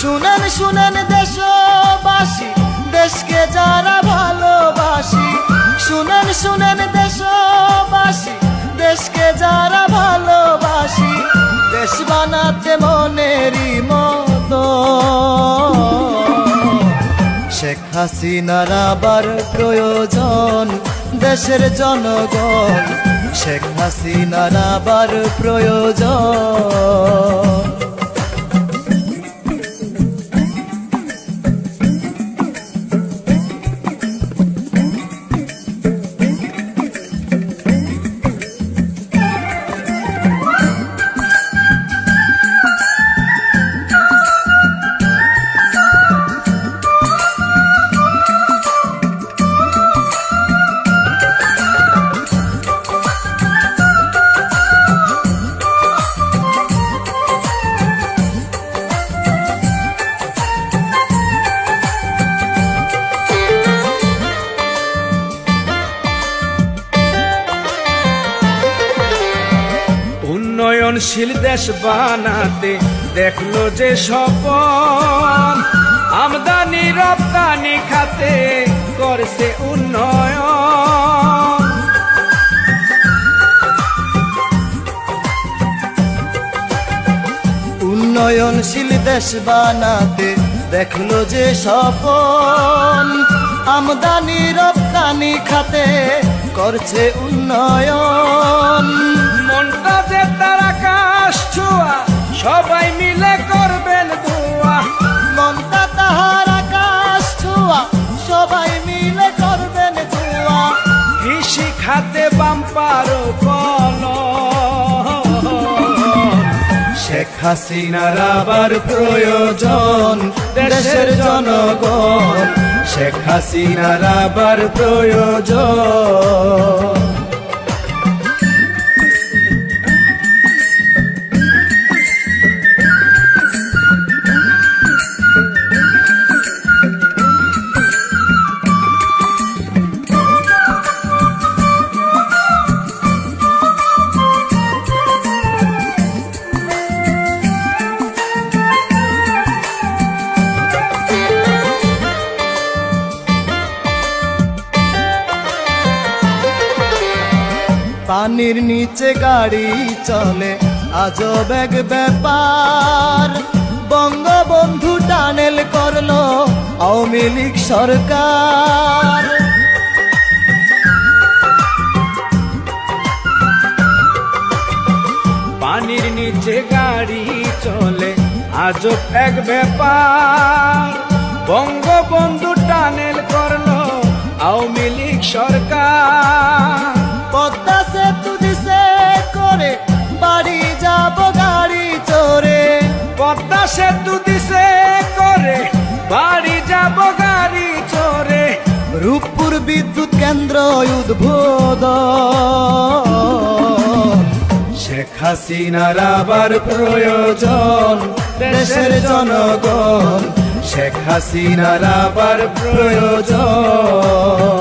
শুনেন শুনেন দেশবাসী, দেশকে যারা ভালোবাসি। শুনেন শুনেন দেশবাসী, দেশকে যারা ভালোবাসি। দেশ বানাতে মনেরই মতো। শেখ হাসিনার আবার প্রয়োজন দেশের জনগণ। শেখ হাসিনার আবার প্রয়োজন উন্নয়নশীল দেশ বানাতে দেখল যে স্বপন। আমদানি, রপ্তানি খাতে করছে উন্নয়ন। উন্নয়নশীল দেশ বানাতে দেখল যে স্বপন। আমদানি, রপ্তানি খাতে করছে উন্নয়ন। খাতে বাম্পার কল শেখ হাসিনার আবার প্রয়োজন দেশের জনগণ। শেখ হাসিনার আবার প্রয়োজন পানির নিচে গাড়ি চলে। আজব এক ব্যাপার। বঙ্গবন্ধু টানেল করল আওয়ামী লীগ সরকার। পানির নিচে গাড়ি চলে আজব এক ব্যাপার। বঙ্গবন্ধু টানেল করল আওয়ামী লীগ সরকার। সেতু দিছে করে বাড়ি যাব গাড়ি চড়ে। রূপপুর বিদ্যুৎ কেন্দ্র উদ্বোধ শেখ হাসিনার আবার প্রয়োজন দেশের জনগণ। শেখ হাসিনার আবার প্রয়োজন।